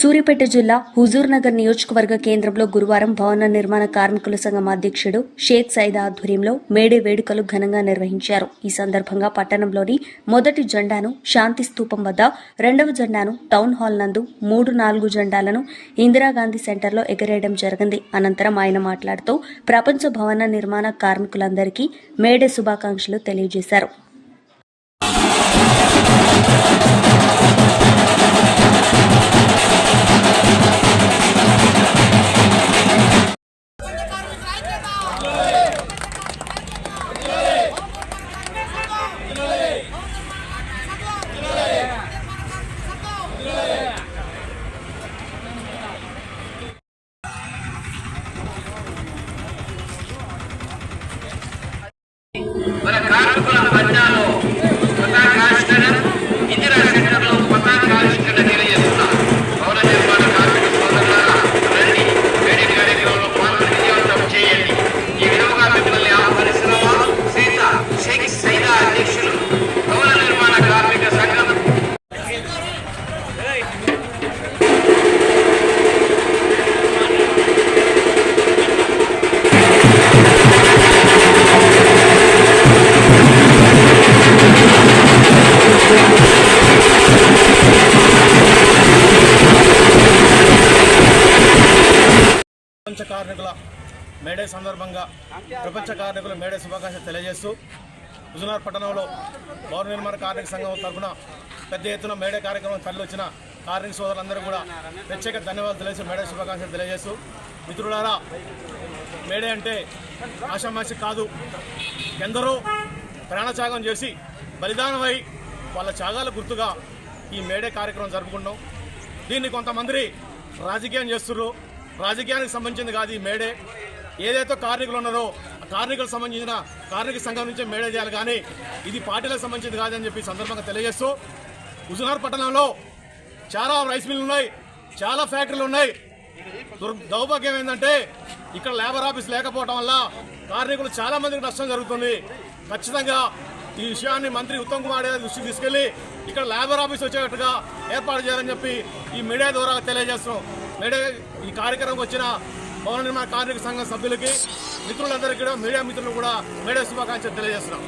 సూర్యాపేట జిల్లా హుజూర్ నగర్ నియోజకవర్గ కేంద్రంలో గురువారం భవన నిర్మాణ కార్మికుల సంఘం అధ్యక్షుడు షేక్ సైద్ ఆధ్వర్యంలో మేడే వేడుకలు ఘనంగా నిర్వహించారు. ఈ సందర్భంగా పట్టణంలోని మొదటి జెండాను శాంతి స్తూపం వద్ద రెండవ జెండాను టౌన్ హాల్ నందు మూడు నాలుగు జెండాలను ఇందిరాగాంధీ సెంటర్లో ఎగరేయడం జరిగింది. అనంతరం ఆయన మాట్లాడుతూ ప్రపంచ భవన నిర్మాణ కార్మికులందరికీ మేడే శుభాకాంక్షలు తెలియజేశారు. మన కార్మికుల కార్మికుల మేడే సందర్భంగా ప్రపంచ కార్మికుల మేడే శుభాకాంక్షలు తెలియజేస్తూ హుజునార్ పట్టణంలో పౌర నిర్మాణ కార్మిక సంఘం తరఫున పెద్ద ఎత్తున మేడే కార్యక్రమం తరలి వచ్చిన కార్మిక సోదరులందరూ కూడా ప్రత్యేక ధన్యవాదాలు తెలియజేసి మేడే శుభాకాంక్షలు తెలియజేస్తూ మిత్రులారా మేడే అంటే ఆషామాషి కాదు. ఎందరో ప్రాణత్యాగం చేసి బలిదానమై వాళ్ళ త్యాగాల గుర్తుగా ఈ మేడే కార్యక్రమం జరుపుకుంటాం దీన్ని కొంతమంది రాజకీయం చేస్తున్నారు రాజకీయానికి సంబంధించింది కాదు ఈ మేడే. ఏదైతే కార్మికులు ఉన్నారో కార్మికులకు సంబంధించిన కార్మిక సంఘం నుంచే మేడే చేయాలి కానీ ఇది పార్టీలకు సంబంధించింది కాదని చెప్పి సందర్భంగా తెలియజేస్తూ హుజునార్ పట్టణంలో చాలా రైస్ మిల్లు ఉన్నాయి చాలా ఫ్యాక్టరీలు ఉన్నాయి. దుర్- దౌర్భాగ్యం ఏంటంటే ఇక్కడ లేబర్ ఆఫీస్ లేకపోవడం వల్ల కార్మికులు చాలా మందికి నష్టం జరుగుతుంది. ఖచ్చితంగా ఈ విషయాన్ని మంత్రి ఉత్తమ్ కుమార్ దృష్టికి తీసుకెళ్ళి ఇక్కడ లేబర్ ఆఫీస్ వచ్చేటట్టుగా ఏర్పాటు చేయాలని చెప్పి ఈ మీడియా ద్వారా తెలియజేస్తున్నాం. మేడే ఈ కార్యక్రమం వచ్చిన భవన నిర్మాణ కార్మిక సంఘం సభ్యులకి మిత్రులందరికీ కూడా మీడియా మిత్రులు కూడా మేడే శుభాకాంక్షలు తెలియజేస్తున్నాం.